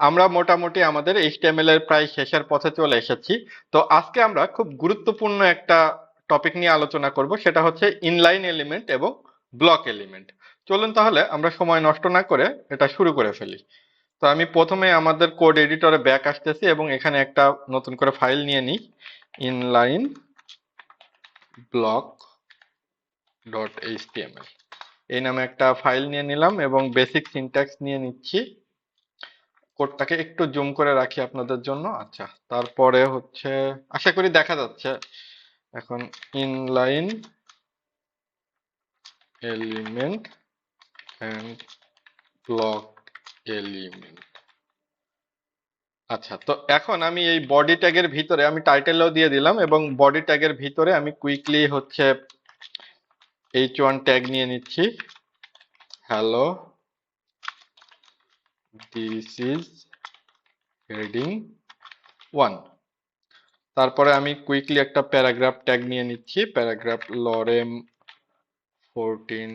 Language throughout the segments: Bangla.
আমরা মোটামুটি আমাদের এইচটিএমএল এর প্রায় শেষের পথে চলে এসেছি। তো আজকে আমরা খুব গুরুত্বপূর্ণ একটা টপিক নিয়ে আলোচনা করব, সেটা হচ্ছে ইনলাইন এলিমেন্ট এবং ব্লক এলিমেন্ট চলুন তাহলে আমরা সময় নষ্ট না করে এটা শুরু করে ফেলি। তো আমি প্রথমে আমাদের কোড এডিটরে ব্যাক আসতেছি এবং এখানে একটা নতুন করে ফাইল নিয়ে নিই। ইনলাইন ব্লক ডট এইচটিএমএল এই নামে একটা ফাইল নিয়ে নিলাম এবং বেসিক সিনট্যাক্স নিয়ে নিচ্ছি। কোডটাকে একটু জুম করে রাখি আপনাদের জন্য। আচ্ছা তারপরে হচ্ছে, আশা করি দেখা যাচ্ছে। এখন inline element and block element আচ্ছা তো এখন আমি এই বডি ট্যাগের ভিতরে আমি টাইটেলও দিয়ে দিলাম এবং বডি ট্যাগের ভিতরে আমি কুইকলি হচ্ছে এইচ ওয়ান ট্যাগ নিয়ে নিচ্ছি। Hello this is heading one তারপরে আমি কুইকলি একটা প্যারাগ্রাফ ট্যাগ নিয়ে নিচ্ছি। প্যারাগ্রাফ লরেম ফোরটিন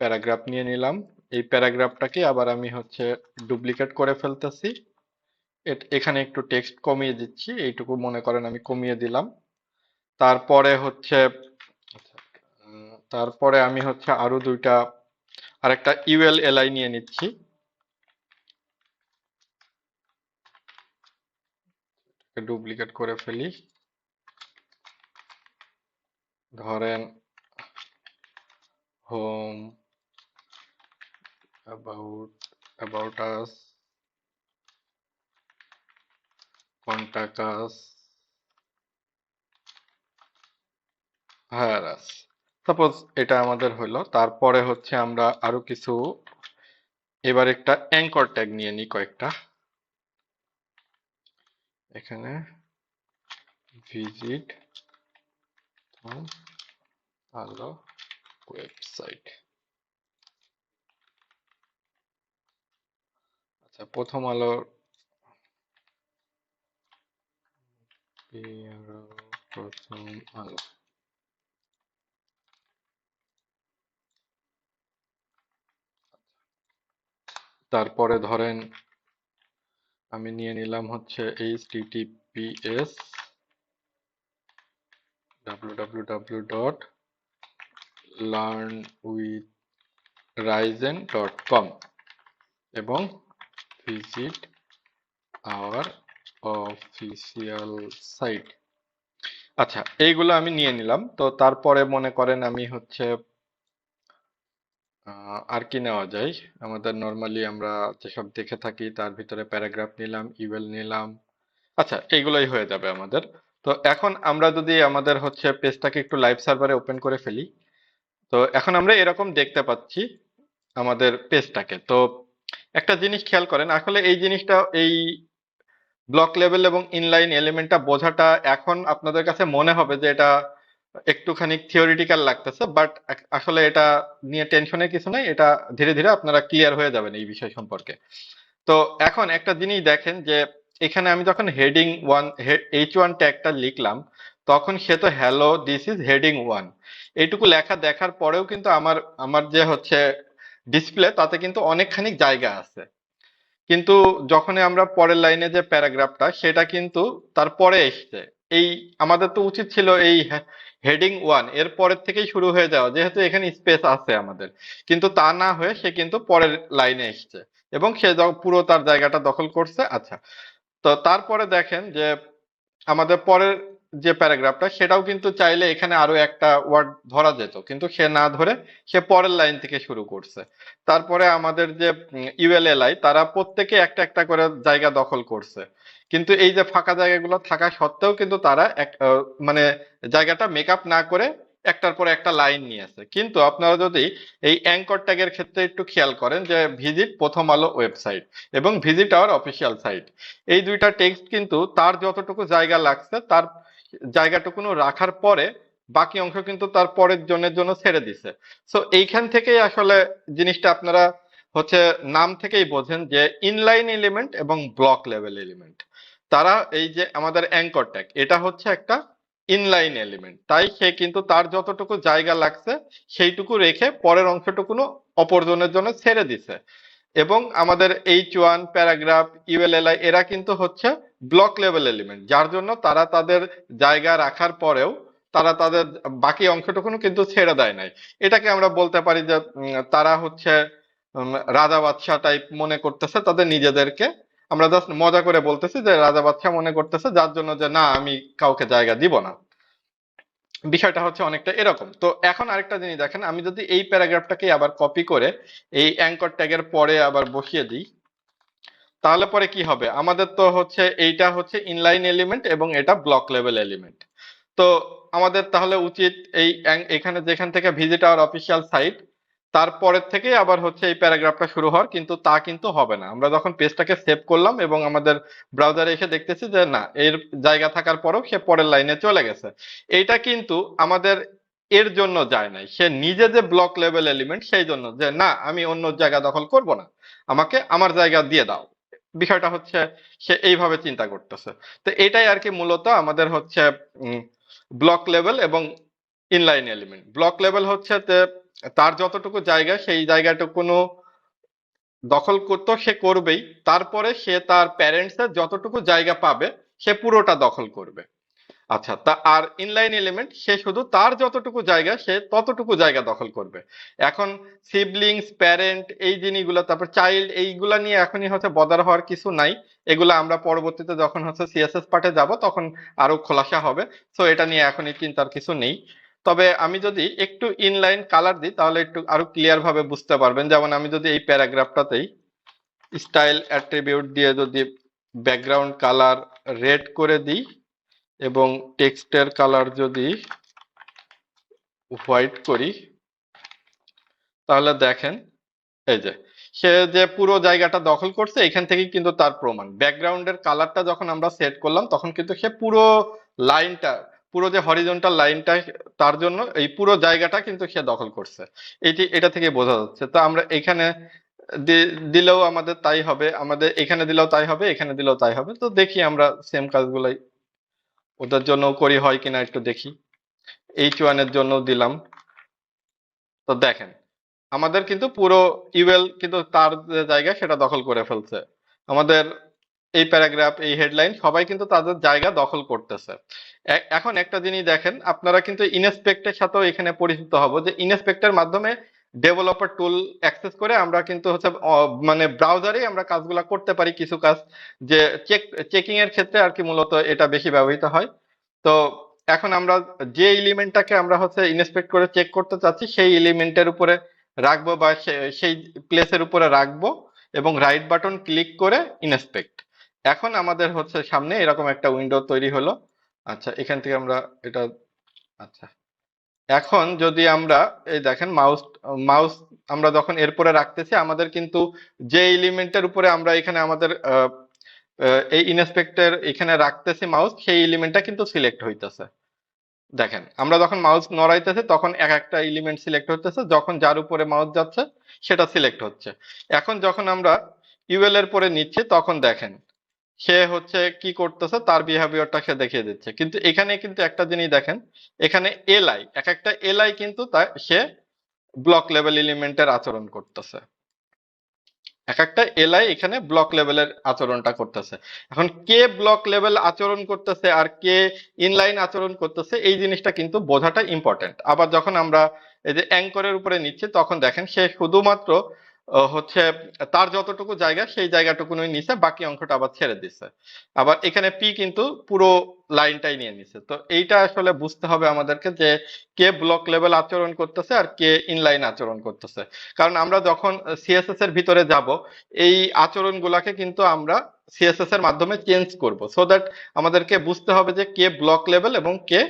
প্যারাগ্রাফ নিয়ে নিলাম। এই প্যারাগ্রাফটাকে আবার আমি হচ্ছে ডুপ্লিকেট করে ফেলতেছি। এখানে একটু টেক্সট কমিয়ে দিচ্ছি। এইটুকু মনে করেন আমি কমিয়ে দিলাম। তারপরে হচ্ছে, তারপরে আমি হচ্ছে আরও দুইটা, আরেকটা ইউএল এলআই নিয়ে নিচ্ছি। ডুপ্লিকেট করে ফেলি। ধরেন home contact us, hire us suppose এটা আমাদের হলো, তারপরে হচ্ছে আমরা আরও কিছু, এবার একটা অ্যাঙ্কর ট্যাগ নিয়ে নিই কয়েকটা। এখানে ভিজিট ভালো ওয়েবসাইট আচ্ছা প্রথম আলোর প্রথম আলো। তারপরে ধরেন আমি নিয়ে নিলাম হচ্ছে https www.learnwithryzen.com এবং visit our official site আচ্ছা এইগুলো আমি নিয়ে নিলাম তো তারপরে মনে করেন আমি হচ্ছে আর কি নেওয়া যায়? আমাদের নর্মালি আমরা যেসব দেখে থাকি, তার ভিতরে প্যারাগ্রাফ নিলাম ইমেল নিলাম। আচ্ছা এইগুলোই হয়ে যাবে আমাদের। তো এখন আমরা যদি আমাদের হচ্ছে পেজটাকে একটু লাইভ সার্ভারে ওপেন করে ফেলি, তো এখন আমরা এরকম দেখতে পাচ্ছি আমাদের পেজটাকে তো একটা জিনিস খেয়াল করেন, আসলে এই জিনিসটা, এই ব্লক লেভেল এবং ইনলাইন এলিমেন্টটা বোঝাটা এখন আপনাদের কাছে মনে হবে যে এটা একটুখানি থিওরিটিক্যাল লাগতেছে বাট আসলে এটা নিয়ে টেনশনের কিছু নাই, এটা ধীরে ধীরে আপনারা ক্লিয়ার হয়ে যাবেন এই বিষয় সম্পর্কে। তো এখন একটা জিনিস দেখেন যে, এখানে আমি যখন হেডিং ওয়ান এইচ ওয়ান ট্যাগটা লিখলাম, তখন সে তো hello this is heading one এইটুকু লেখা দেখার পরেও কিন্তু আমার আমার যে হচ্ছে ডিসপ্লে তাতে কিন্তু অনেকখানি জায়গা আছে। কিন্তু যখন আমরা পরের লাইনে যে প্যারাগ্রাফটা সেটা কিন্তু তারপরে এসছে। এই আমাদের তো উচিত ছিল এই হেডিং ওয়ানের পরের থেকেই শুরু হয়ে যাওয়া, যেহেতু এখানে স্পেস আছে আমাদের। কিন্তু তা না হয়ে সে কিন্তু পরের লাইনে এসছে। এবং সে পুরো তার জায়গাটা দখল করছে। আচ্ছা তো তারপরে দেখেন যে আমাদের পরের যে প্যারাগ্রাফটা সেটাও কিন্তু চাইলে এখানে আরও একটা ওয়ার্ড ধরা যেত। কিন্তু সে না ধরে সে পরের লাইন থেকে শুরু করছে। তারপরে আমাদের যে ইউএলএলআই তারা প্রত্যেকে একটা একটা করে জায়গা দখল করছে। কিন্তু এই যে ফাঁকা জায়গাগুলো থাকা সত্ত্বেও কিন্তু তারা এক মানে জায়গাটা মেকআপ না করে একটার পর একটা লাইন নিয়ে নিয়েছে কিন্তু আপনারা যদি এই অ্যাঙ্কর ট্যাগের ক্ষেত্রে একটু খেয়াল করেন যে ভিজিট প্রথম আলো ওয়েবসাইট এবং ভিজিট আওয়ার অফিসিয়াল সাইট এই দুইটা টেক্সট কিন্তু তার যতটুকু জায়গা লাগছে তার জায়গাটুকুনো রাখার পরে বাকি অংশ কিন্তু তার পরের জনের জন্য ছেড়ে দিছে। সো এইখান থেকেই আসলে জিনিসটা আপনারা হচ্ছে নাম থেকেই বোঝেন যে ইনলাইন এলিমেন্ট এবং ব্লক লেভেল এলিমেন্ট তারা এই যে আমাদের অ্যাঙ্কর ট্যাগ এটা হচ্ছে একটা ইনলাইন এলিমেন্ট তাই সে কিন্তু তার যতটুকু জায়গা লাগছে, সেইটুকু রেখে পরের অংশটুকুনো অপরজনের জন্য ছেড়ে দিছে। এবং আমাদের এইচ ওয়ান প্যারাগ্রাফ ইউএলএলআই এরা কিন্তু হচ্ছে ব্লক লেভেল এলিমেন্ট যার জন্য তারা তাদের জায়গা রাখার পরেও তারা তাদের বাকি অংশটুকুন কিন্তু ছেড়ে দেয় নাই। এটাকে আমরা বলতে পারি যে তারা হচ্ছে রাজা বাদশাহ টাইপ মনে করতেছে, তাদের নিজেদেরকে আমরা জাস্ট মজা করে বলতেছি যে রাজা বাদশাহ মনে করতেছে যার জন্য যে না, আমি কাউকে জায়গা দিব না। বিষয়টা হচ্ছে অনেকটা এরকম। তো এখন আরেকটা জিনিস দেখেন, আমি যদি এই প্যারাগ্রাফটাকে আবার কপি করে এই অ্যাঙ্কর ট্যাগের পরে আবার বসিয়ে দিই, তাহলে পরে কি হবে? আমাদের তো হচ্ছে এইটা হচ্ছে ইনলাইন এলিমেন্ট এবং এটা ব্লক লেভেল এলিমেন্ট তো আমাদের তাহলে উচিত এই এখানে যেখান থেকে ভিজিট আওয়ার অফিসিয়াল সাইট তারপরের থেকে আবার হচ্ছে এই প্যারাগ্রাফটা শুরু হওয়ার, কিন্তু তা কিন্তু হবে না। আমরা যখন পেজটাকে সেভ করলাম এবং আমাদের ব্রাউজারে এসে দেখতেছি যে না, এর জায়গা থাকার পরেও সে পরের লাইনে চলে গেছে। এইটা কিন্তু আমাদের এর জন্য যায় নাই। সে নিজে যে ব্লক লেভেল এলিমেন্ট সেই জন্য যে না, আমি অন্য জায়গা দখল করব না। আমাকে আমার জায়গা দিয়ে দাও। বিষয়টা হচ্ছে সে এইভাবে চিন্তা করতেছে। তো এটাই আর কি মূলত আমাদের হচ্ছে ব্লক লেভেল এবং ইনলাইন এলিমেন্ট ব্লক লেভেল হচ্ছে যে তার যতটুকু জায়গা, সেই জায়গাটুকুনো দখল করতো, সে করবেই। তারপরে সে তার প্যারেন্টস এর যতটুকু জায়গা পাবে, সে পুরোটা দখল করবে। আচ্ছা তা আর ইনলাইন এলিমেন্ট সে শুধু তার যতটুকু জায়গা, সে ততটুকু জায়গা দখল করবে। এখন সিবলিংস প্যারেন্ট এই জিনিসগুলো, তারপর চাইল্ড এইগুলা নিয়ে এখনই হচ্ছে বদার হওয়ার কিছু নাই। এগুলো আমরা পরবর্তীতে যখন হচ্ছে সিএসএস পার্টে যাব, তখন আরও খোলাসা হবে। সো এটা নিয়ে এখনই চিন্তার কিছু নেই। তবে আমি যদি একটু ইনলাইন কালার দিই, তাহলে একটু আরও ক্লিয়ার ভাবে বুঝতে পারবেন। যেমন আমি যদি এই প্যারাগ্রাফটাতেই স্টাইল অ্যাট্রিবিউট দিয়ে যদি ব্যাকগ্রাউন্ড কালার রেড করে দিই এবং টেক্সটের কালার যদি হোয়াইট করি, তাহলে দেখেন, এই যে, সে যে পুরো জায়গাটা দখল করছে, এখান থেকেই কিন্তু তার প্রমাণ। ব্যাকগ্রাউন্ডের কালারটা যখন আমরা সেট করলাম, তখন কিন্তু সে পুরো লাইনটা পুরো যে হরিজন্টাল লাইনটা তার জন্য এই পুরো জায়গাটা কিন্তু সে দখল করছে। এটি, এটা থেকে বোঝা যাচ্ছে। তো আমরা এখানে দিলেও আমাদের তাই হবে, আমাদের এখানে দিলেও তাই হবে, এখানে দিলেও তাই হবে। তো দেখি আমরা সেম কাজগুলাই ওদের জন্য করি, হয় কিনা একটু দেখি। এইচ ওয়ানের জন্য দিলাম। তো দেখেন, আমাদের কিন্তু পুরো ইউএল কিন্তু তার যে জায়গা সেটা দখল করে ফেলছে। আমাদের এই প্যারাগ্রাফ, এই হেডলাইন সবাই কিন্তু তাদের জায়গা দখল করতেছে। এখন একটা জিনিস দেখেন, আপনারা কিন্তু ইনস্পেক্টের সাথেও এখানে পরিচিত হব যে ইনস্পেক্টের মাধ্যমে ডেভেলপার টুল অ্যাক্সেস করে আমরা কিন্তু হচ্ছে মানে ব্রাউজারে আমরা কাজগুলো করতে পারি কিছু কাজ যে চেক চেকিং এর ক্ষেত্রে আর কি মূলত এটা বেশি ব্যবহৃত হয়। তো এখন আমরা যে এলিমেন্টটাকে আমরা হচ্ছে ইনস্পেক্ট করে চেক করতে চাচ্ছি, সেই এলিমেন্টের উপরে রাখব বা সেই প্লেসের উপরে রাখব এবং রাইট বাটন ক্লিক করে ইনস্পেক্ট। এখন আমাদের হচ্ছে সামনে এরকম একটা উইন্ডো তৈরি হলো। আচ্ছা এখান থেকে আমরা এটা আচ্ছা। এখন যদি আমরা, এই দেখেন মাউস মাউস আমরা যখন এরপরে রাখতেছি, আমাদের কিন্তু যে এলিমেন্টের উপরে আমরা এখানে আমাদের এই ইনস্পেক্টর এখানে রাখতেছি মাউস সেই এলিমেন্টটা কিন্তু সিলেক্ট হইতেছে। দেখেন, আমরা যখন মাউস নড়াইতেছি, তখন এক একটা এলিমেন্ট সিলেক্ট হতেছে যখন যার উপরে মাউস যাচ্ছে, সেটা সিলেক্ট হচ্ছে। এখন যখন আমরা ইউএল এর পরে নিচ্ছি, তখন দেখেন সে হচ্ছে কি করতেছে? তার বিহেভিয়ারটা সে দেখিয়ে দিচ্ছে। কিন্তু এখানে কিন্তু একটা জিনিস দেখেন, এখানে এলআই এক একটা এলআই কিন্তু তা- সে ব্লক লেভেল এলিমেন্টের আচরণ করতেছে। এক একটা এলআই এখানে ব্লক লেভেলের আচরণটা করতেছে। এখন কে ব্লক লেভেল আচরণ করতেছে আর কে ইনলাইন আচরণ করতেছে, এই জিনিসটা কিন্তু বোঝাটা ইম্পর্টেন্ট আবার যখন আমরা এই যে অ্যাঙ্করের উপরে নিচ্ছি, তখন দেখেন সে শুধুমাত্র হচ্ছে, তার যতটুকু জায়গা, সেই জায়গাটুকুনই নিছে, বাকি অংশটা আবার ছেড়ে দিছে। আবার এখানে পি কিন্তু পুরো লাইনটাই নিয়ে নিছে। তো এইটা আসলে বুঝতে হবে আমাদেরকে যে, কে ব্লক লেভেল আচরণ করতেছে আর কে ইনলাইন আচরণ করতেছে। কারণ আমরা যখন সিএসএস এর ভিতরে যাব, এই আচরণগুলাকে কিন্তু আমরা সিএসএস এর মাধ্যমে চেঞ্জ করব। সো দ্যাট আমাদেরকে বুঝতে হবে যে, কে ব্লক লেভেল এবং কে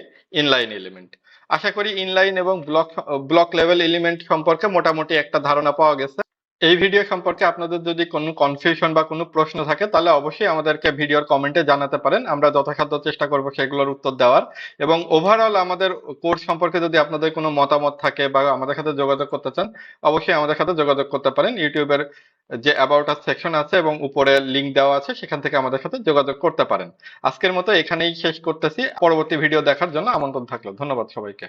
ইনলাইন এলিমেন্ট আশা করি ইনলাইন এবং ব্লক ব্লক লেভেল এলিমেন্ট সম্পর্কে মোটামুটি একটা ধারণা পাওয়া গেছে। এই ভিডিও সম্পর্কে আপনাদের যদি কোনো কনফিউশন বা কোনো প্রশ্ন থাকে, তাহলে অবশ্যই আমাদেরকে ভিডিওর কমেন্টে জানাতে পারেন। আমরা যথাসাধ্য চেষ্টা করব সেগুলোর উত্তর দেওয়ার। এবং ওভারঅল আমাদের কোর্স সম্পর্কে যদি আপনাদের কোনো মতামত থাকে বা আমাদের সাথে যোগাযোগ করতে চান, অবশ্যই আমাদের সাথে যোগাযোগ করতে পারেন। ইউটিউবের যে অ্যাবাউট আস সেকশন আছে এবং উপরে লিংক দেওয়া আছে, সেখান থেকে আমাদের সাথে যোগাযোগ করতে পারেন। আজকের মতো এখানেই শেষ করতেছি। পরবর্তী ভিডিও দেখার জন্য আমন্ত্রণ থাকল। ধন্যবাদ সবাইকে।